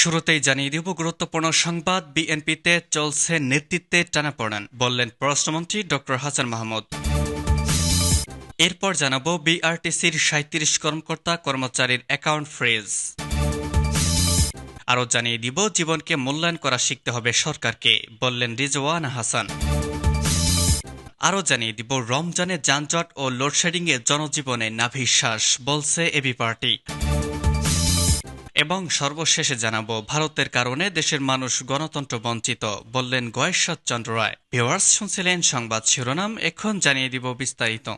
শুরুতেই জানিয়ে দিব, গুরুত্বপূর্ণ সংবাদ। বিএনপিতে চলছে নেতৃত্বে টানাপড়েন, বললেন পররাষ্ট্রমন্ত্রী ড. হাসান মাহমুদ। এরপর জানাব, বিআরটিসির সাঁত্রিশ কর্মকর্তা কর্মচারীর অ্যাকাউন্ট ফ্রিজ। আরও জানিয়ে দিব, জীবনকে মূল্যায়ন করা শিখতে হবে সরকারকে, বললেন রিজওয়ান হাসান। আরও জানিয়ে দিব, রমজানে যানজট ও লোডশেডিংয়ে জনজীবনে নাভিশ্বাস, বলছে এবি পার্টি। এবং সর্বশেষে জানাব ভারতের কারণে দেশের মানুষ গণতন্ত্র বঞ্চিত, বললেন গয়েশ্বর চন্দ্র রায়। ভিওয়ার্স শুনছিলেন সংবাদ শিরোনাম, এখন জানিয়ে দিব বিস্তারিত।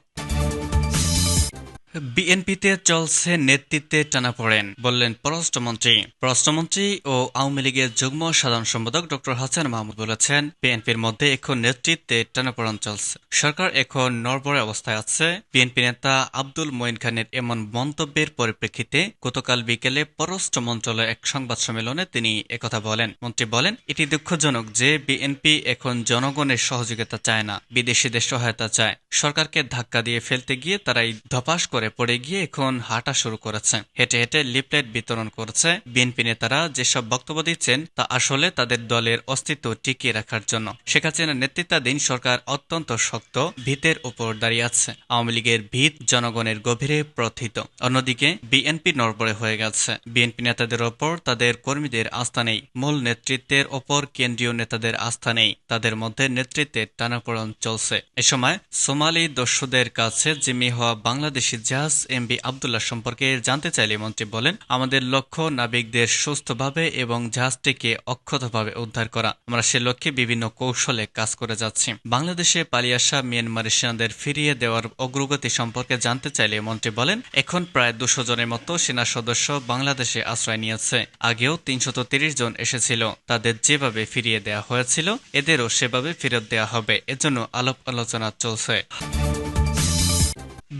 বিএনপিতে চলছে নেতৃত্বে টানাপড়েন বললেন পররাষ্ট্রমন্ত্রী। পররাষ্ট্রমন্ত্রী ও আওয়ামী লীগের যুগ্ম সাধারণ সম্পাদক ড. হাসান মাহমুদ বলেছেন, বিএনপির মধ্যে এখন নেতৃত্বে টানাপড়েন চলছে। সরকার এখন নরবরে অবস্থায় আছে। বিএনপি নেতা আব্দুল মঈন খানের এমন মন্তব্যের পরিপ্রেক্ষিতে গতকাল বিকেলে পররাষ্ট্র মন্ত্রণালয়ের এক সংবাদ সম্মেলনে তিনি একথা বলেন। মন্ত্রী বলেন, এটি দুঃখজনক যে বিএনপি এখন জনগণের সহযোগিতা চায় না, বিদেশিদের সহায়তা চায়। সরকারকে ধাক্কা দিয়ে ফেলতে গিয়ে তারাই ধপাস করে পড়ে গিয়ে এখন হাঁটা শুরু করেছে। হেঁটে হেঁটে লিপলেট বিতরণ করছে। বিএনপি নেতারা যেসব বক্তব্য দিচ্ছেন, তা আসলে তাদের দলের অস্তিত্ব টিকিয়ে রাখার জন্য। শেখ হাসিনার নেতৃত্বাধীন সরকার অত্যন্ত শক্ত, ভিতের উপর দাঁড়িয়ে আছে। আওয়ামী লীগের ভিত জনগণের গভীরে প্রথিত। অন্যদিকে, বিএনপি নড়বড়ে হয়ে গেছে। বিএনপি নেতাদের ওপর তাদের কর্মীদের আস্থা নেই। মূল নেতৃত্বের ওপর কেন্দ্রীয় নেতাদের আস্থা নেই। তাদের মধ্যে নেতৃত্বের টানাপোড়ন চলছে। এ সময় সোমালি দস্যুদের কাছে জিম্মি হওয়া বাংলাদেশি জাহাজ এমবি আবদুল্লাহ সম্পর্কে জানতে চাইলে মন্ত্রী বলেন, আমাদের লক্ষ্য নাবিকদের সুস্থভাবে এবং জাহাজটিকে অক্ষতভাবে উদ্ধার করা। আমরা সে লক্ষ্যে বিভিন্ন কৌশলে কাজ করে যাচ্ছি। বাংলাদেশে পালিয়ে আসা মিয়ানমারের সেনাদের ফিরিয়ে দেওয়ার অগ্রগতি সম্পর্কে জানতে চাইলে মন্ত্রী বলেন, এখন প্রায় দুশো জনের মতো সেনা সদস্য বাংলাদেশে আশ্রয় নিয়েছে। আগেও তিনশত জন এসেছিল। তাদের যেভাবে ফিরিয়ে দেওয়া হয়েছিল, এদেরও সেভাবে ফেরত দেওয়া হবে। এজন্য আলাপ আলোচনা চলছে।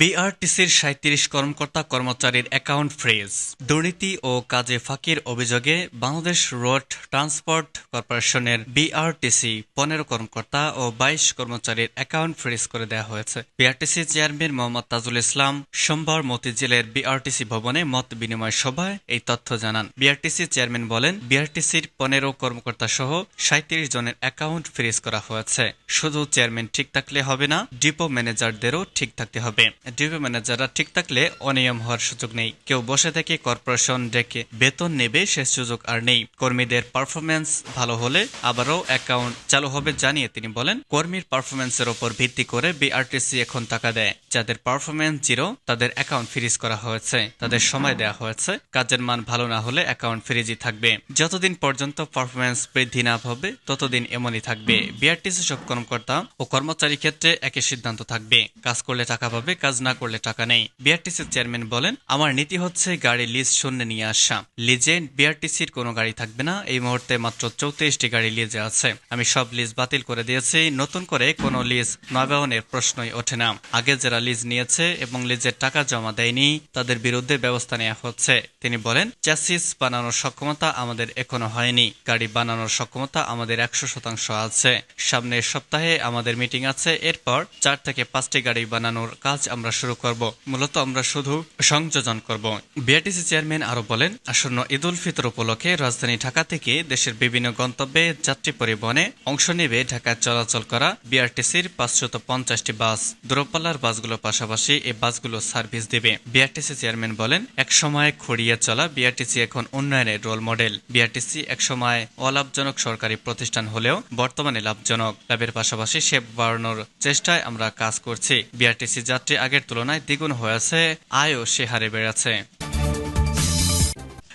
বিআরটিসির সাঁত্রিশ কর্মকর্তা কর্মচারীর অ্যাকাউন্ট ফ্রিজ দুর্নীতি ও কাজে ফাঁকির অভিযোগে বাংলাদেশ রোড ট্রান্সপোর্ট কর্পোরেশনের বিআরটিসি পনেরো কর্মকর্তা ও বাইশ কর্মচারীর অ্যাকাউন্ট ফ্রিজ করে দেওয়া হয়েছে। বিআরটিসি চেয়ারম্যান মোহাম্মদ তাজুল ইসলাম সোমবার মতিঝিলের বিআরটিসি ভবনে মত বিনিময় সভায় এই তথ্য জানান। বিআরটিসি চেয়ারম্যান বলেন বিআরটিসির পনেরো কর্মকর্তা সহ সাঁত্রিশ জনের অ্যাকাউন্ট ফ্রিজ করা হয়েছে। শুধু চেয়ারম্যান ঠিক থাকলে হবে না ডিপো ম্যানেজারদেরও ঠিক থাকতে হবে। ডিপো ম্যানেজাররা ঠিক থাকলে অনিয়ম হওয়ার সুযোগ নেই। কেউ বসে থেকে কর্পোরেশন ডেকে বেতন নেবে, সে সুযোগ আর নেই। কর্মীদের পারফরমেন্স ভালো হলে আবারও অ্যাকাউন্ট চালু হবে জানিয়ে তিনি বলেন, কর্মীর পারফরমেন্সের ওপর ভিত্তি করে বিআরটিসি এখন টাকা দেয়। যাদের পারফরমেন্স জিরো, তাদের অ্যাকাউন্ট ফ্রিজ করা হয়েছে। তাদের সময় দেওয়া হয়েছে। কাজের মান ভালো না হলে অ্যাকাউন্ট ফ্রিজই থাকবে। যতদিন পর্যন্ত পারফরমেন্স বৃদ্ধি না হবে ততদিন এমনই থাকবে। বিআরটিসি সব কর্মকর্তা ও কর্মচারী ক্ষেত্রে একই সিদ্ধান্ত থাকবে। কাজ করলে টাকা পাবে, কাজ না করলে টাকা নেই। বিআরটিসির চেয়ারম্যান বলেন, আমার নীতি হচ্ছে গাড়ি লিজ শূন্য নিয়ে আসা। লিজে বিআরটিসির কোনো গাড়ি থাকবে না। এই মুহূর্তে মাত্র চৌত্রিশটি গাড়ি লিজে আছে। আমি সব লিজ বাতিল করে দিয়েছি। নতুন করে কোনো লিজ নবায়নের প্রশ্নই ওঠে না। আগে যারা লিজ নিয়েছে এবং লিজের টাকা জমা দেয়নি, তাদের বিরুদ্ধে ব্যবস্থা নেওয়া হচ্ছে। তিনি বলেন, চ্যাসিস বানানোর সক্ষমতা আমাদের এখনও হয়নি। গাড়ি বানানোর সক্ষমতা আমাদের একশো শতাংশ আছে। সামনের সপ্তাহে আমাদের মিটিং আছে। এরপর চার থেকে পাঁচটি গাড়ি বানানোর কাজ আমরা শুরু করব। মূলত আমরা শুধু সংযোজন করব। বিআরটিসি চেয়ারম্যান আরও বলেন, আসন্ন ঈদ উল ফিতর উপলক্ষে রাজধানী ঢাকা থেকে দেশের বিভিন্ন গন্তব্যে যাত্রী পরিবহনে অংশ নেবে ঢাকায় চলাচল করা বিআরটিসির পাঁচশত পঞ্চাশটি বাস। দূরপাল্লার বাসগুলোর পাশাপাশি এই বাসগুলো সার্ভিস দেবে। বিআরটিসি চেয়ারম্যান বলেন এক সময় খড়িয়ে চলা বিআরটিসি এখন উন্নয়নের রোল মডেল। বিআরটিসি এক সময় অলাভজনক সরকারি প্রতিষ্ঠান হলেও বর্তমানে লাভজনক। লাভের পাশাপাশি সে বাড়ানোর চেষ্টায় আমরা কাজ করছি। বিআরটিসি যাত্রী আগের তুলনায় দ্বিগুণ হয়েছে। আয়ও সে হারে বেড়েছে।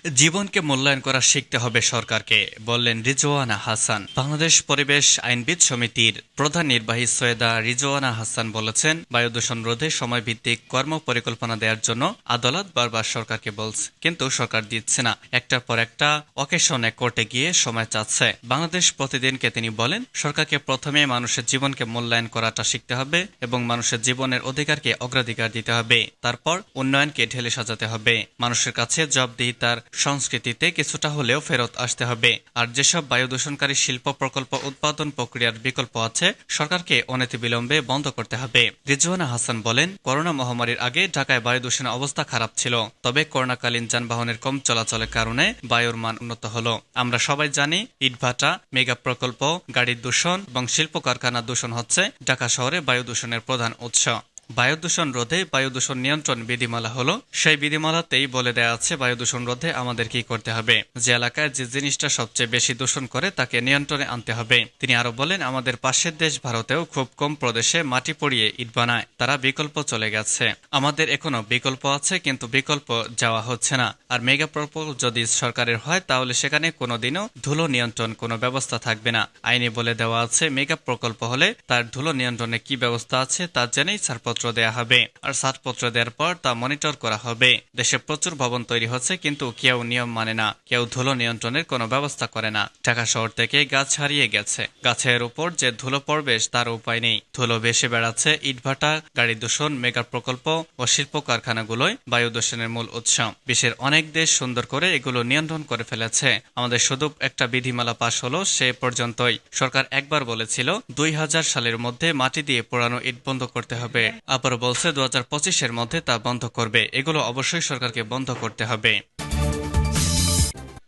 জীবনকে মূল্যায়ন করা শিখতে হবে সরকারকে, বললেন রিজওয়ানা হাসান। বাংলাদেশ পরিবেশ আইনবিদ সমিতির প্রধান নির্বাহী সৈয়দা রিজওয়ানা হাসান বলেছেন বায়ু দূষণ রোধে সময় ভিত্তিক কর্ম পরিকল্পনা দেওয়ার জন্য আদালত বারবার সরকারকে বলছে, কিন্তু সরকার দিচ্ছে না। একটার পর একটা অকেশনে কোর্টে গিয়ে সময় চাচ্ছে। বাংলাদেশ প্রতিদিনকে, তিনি বলেন, সরকারকে প্রথমে মানুষের জীবনকে মূল্যায়ন করাটা শিখতে হবে এবং মানুষের জীবনের অধিকারকে অগ্রাধিকার দিতে হবে। তারপর উন্নয়নকে ঢেলে সাজাতে হবে। মানুষের কাছে জবাবদিহিতার সংস্কৃতিতে কিছুটা হলেও ফেরত আসতে হবে। আর যেসব বায়ু দূষণকারী শিল্প প্রকল্প উৎপাদন প্রক্রিয়ার বিকল্প আছে, সরকারকে অনতিবিলম্বে বন্ধ করতে হবে। রিজওয়ানা হাসান বলেন, করোনা মহামারীর আগে ঢাকায় বায়ু দূষণের অবস্থা খারাপ ছিল, তবে করোনাকালীন যানবাহনের কম চলাচলের কারণে বায়ুর মান উন্নত হলো। আমরা সবাই জানি ইটভাটা মেগা প্রকল্প, গাড়ির দূষণ এবং শিল্প কারখানা দূষণ হচ্ছে ঢাকা শহরে বায়ু দূষণের প্রধান উৎস। বায়ু দূষণ রোধে বায়ু দূষণ নিয়ন্ত্রণ বিধিমালা হলো, সেই বিধিমালাতেই বলে দেয়া আছে বায়ু দূষণ রোধে আমাদের কি করতে হবে। যে এলাকায় যে জিনিসটা সবচেয়ে বেশি দূষণ করে তাকে নিয়ন্ত্রণে আনতে হবে। তিনি আরও বলেন, আমাদের পাশের দেশ ভারতেও খুব কম প্রদেশে মাটি পড়িয়ে ইট বানায়। তারা বিকল্প চলে গেছে। আমাদের এখনও বিকল্প আছে, কিন্তু বিকল্প যাওয়া হচ্ছে না। আর মেগা প্রকল্প যদি সরকারের হয়, তাহলে সেখানে কোনোদিনও ধুলো নিয়ন্ত্রণ কোনো ব্যবস্থা থাকবে না। আইনে বলে দেওয়া আছে, মেগা প্রকল্প হলে তার ধুলো নিয়ন্ত্রণে কি ব্যবস্থা আছে তা জেনেই ছাড়পত্র দেয়া হবে। আর ছাড়পত্র দেওয়ার পর তা মনিটর করা হবে। দেশে প্রচুর ভবন তৈরি হচ্ছে, কিন্তু কেউ নিয়ম মানে না। কেউ ধুলো নিয়ন্ত্রণের কোনো ব্যবস্থা করে না। ঢাকা শহর থেকে গাছ হারিয়ে গেছে। গাছের উপর যে ধুলো পড়বে, তার উপায় নেই। ধুলো ভেসে বেড়াচ্ছে ইটভাটা, গাড়ি দূষণ, মেগা প্রকল্প ও শিল্প কারখানাগুলোই বায়ু দূষণের মূল উৎস। বিশ্বের অনেক দেশ সুন্দর করে এগুলো নিয়ন্ত্রণ করে ফেলেছে। আমাদের শুধু একটা বিধিমালা পাশ হলো সে পর্যন্তই। সরকার একবার বলেছিল, দুই হাজার সালের মধ্যে মাটি দিয়ে পোড়ানো ইট বন্ধ করতে হবে। আবার বলছে দু হাজার মধ্যে তা বন্ধ করবে। এগুলো অবশ্যই সরকারকে বন্ধ করতে হবে।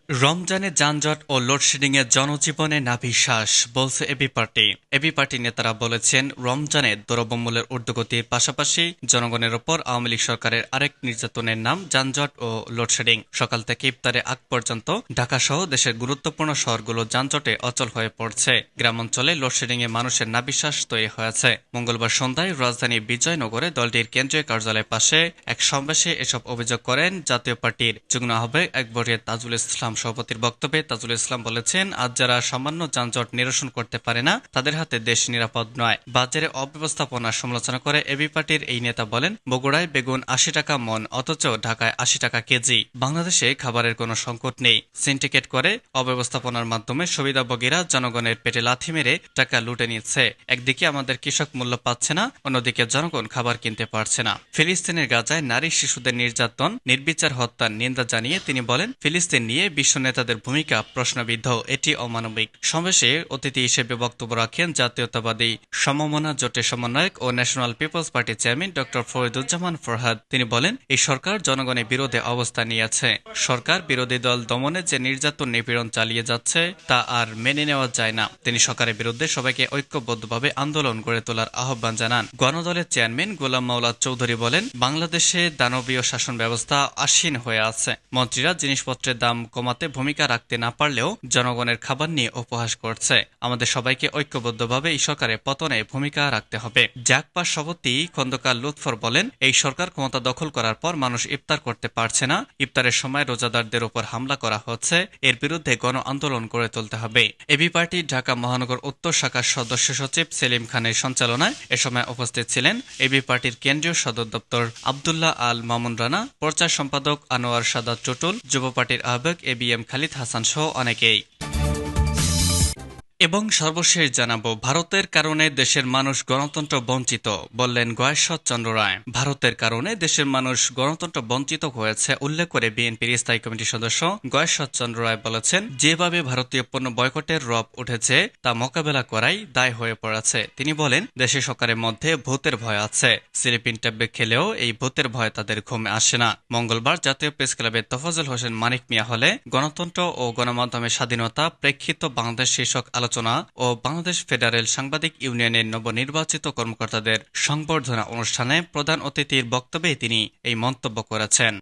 রমজানে যানজট ও লোডশেডিং এ জনজীবনে নাভিশ্বাস, বলছে এবি পার্টি। এবি পার্টি নেতারা বলেছেন, রমজানে দ্রব্যমূল্যের ঊর্ধ্বগতির পাশাপাশি জনগণের ওপর আওয়ামী লীগ সরকারের আরেক নির্যাতনের নাম যানজট ও লোডশেডিং। সকাল থেকে ইফতারে আগ পর্যন্ত ঢাকা সহ দেশের গুরুত্বপূর্ণ শহরগুলো যানজটে অচল হয়ে পড়ছে। গ্রামাঞ্চলে লোডশেডিং এ মানুষের নাভিশ্বাস তৈরি হয়েছে। মঙ্গলবার সন্ধ্যায় রাজধানী বিজয়নগরে দলটির কেন্দ্রীয় কার্যালয়ের পাশে এক সমাবেশে এসব অভিযোগ করেন জাতীয় পার্টির। যুগ্ম আহ্বায়ক একবরিয়া তাজুল ইসলাম। সভাপতির বক্তব্যে তাজুল ইসলাম বলেছেন, আজ যারা সামান্য যানজট নিরসন করতে পারে না, তাদের হাতে দেশ নিরাপদ নয়। বাজারে অব্যবস্থাপনার সমালোচনা করে এবি পার্টির এই নেতা বলেন, বগুড়ায় বেগুন আশি টাকা মন, অথচ ঢাকায় আশি টাকা কেজি। বাংলাদেশে খাবারের কোনো সংকট নেই। সিন্ডিকেট করে অব্যবস্থাপনার মাধ্যমে সুবিধাভোগীরা জনগণের পেটে লাথি মেরে টাকা লুটে নিচ্ছে। একদিকে আমাদের কৃষক মূল্য পাচ্ছে না, অন্যদিকে জনগণ খাবার কিনতে পারছে না। ফিলিস্তিনের গাজায় নারী শিশুদের নির্যাতন, নির্বিচার হত্যার নিন্দা জানিয়ে তিনি বলেন, ফিলিস্তিন নিয়ে বিশ্ব নেতাদের ভূমিকা প্রশ্নবিদ্ধ। এটি অমানবিক। সমাবেশে অতিথি হিসেবে বক্তব্য রাখেন জাতীয়তাবাদী সমমনা, জোটের সমন্বয়ক ও ন্যাশনাল পিপলস পার্টির চেয়ারম্যান ডক্টর ফরিদুজ্জামান ফরহাদ। তিনি বলেন, এই সরকার জনগণের বিরোধে অবস্থান নিয়েছে। সরকার বিরোধী দল দমনে যে নির্যাতন নিপীড়ন চালিয়ে যাচ্ছে, তা আর মেনে নেওয়া যায় না। তিনি সরকারের বিরুদ্ধে সবাইকে ঐক্যবদ্ধভাবে আন্দোলন গড়ে তোলার আহ্বান জানান। গণদলের চেয়ারম্যান গোলাম মাওলা চৌধুরী বলেন, বাংলাদেশে দানবীয় শাসন ব্যবস্থা আসীন হয়ে আছে। মন্ত্রীরা জিনিসপত্রের দাম কমাতে ভূমিকা রাখতে না পারলেও জনগণের খাবার নিয়ে উপহাস করছে। আমাদের সবাইকে ঐক্যবদ্ধভাবে এই সরকারের পতনে ভূমিকা রাখতে হবে। জাকপা সভাপতি খন্দকার লুৎফর বলেন, এই সরকার ক্ষমতা দখল করার পর মানুষ ইফতার করতে পারছে না। ইফতারের সময় রোজাদারদের উপর হামলা করা হচ্ছে। এর বিরুদ্ধে গণ আন্দোলন গড়ে তুলতে হবে। এবি পার্টি ঢাকা মহানগর উত্তর শাখার সদস্য সচিব সেলিম খানের সঞ্চালনায় এ সময় উপস্থিত ছিলেন এবি পার্টির কেন্দ্রীয় সদর দপ্তর আবদুল্লাহ আল মামুন রানা, প্রচার সম্পাদক আনোয়ার সাদা চটুল, যুব পার্টির আহ্বায়ক A B M Khalid Hasan সহ অনেকেই এবং সর্বশেষ জানাব, ভারতের কারণে দেশের মানুষ গণতন্ত্র বঞ্চিত, বললেন গয়েশ্বর চন্দ্র রায়। ভারতের কারণে দেশের মানুষ গণতন্ত্র বঞ্চিত হয়েছে, উল্লেখ করে বিএনপির স্থায়ী কমিটির সদস্য গয়েশ্বর চন্দ্র রায় বলেছেন, যেভাবে ভারতীয় পণ্য বয়কটের রব উঠেছে, তা মোকাবেলা করাই দায় হয়ে পড়েছে। তিনি বলেন দেশে সরকারের মধ্যে ভূতের ভয় আছে, সিলিপিন ট্যাবে খেলেও এই ভূতের ভয় তাদের ঘুমে আসে না। মঙ্গলবার জাতীয় প্রেস ক্লাবের তফাজুল হোসেন মানিক মিয়া হলে, গণতন্ত্র ও গণমাধ্যমের স্বাধীনতা প্রেক্ষিত বাংলাদেশ শীর্ষক আলোচনা ও বাংলাদেশ ফেডারেল সাংবাদিক ইউনিয়নের নবনির্বাচিত কর্মকর্তাদের সংবর্ধনা অনুষ্ঠানে প্রধান অতিথির বক্তব্যে তিনি এই মন্তব্য করেছেন।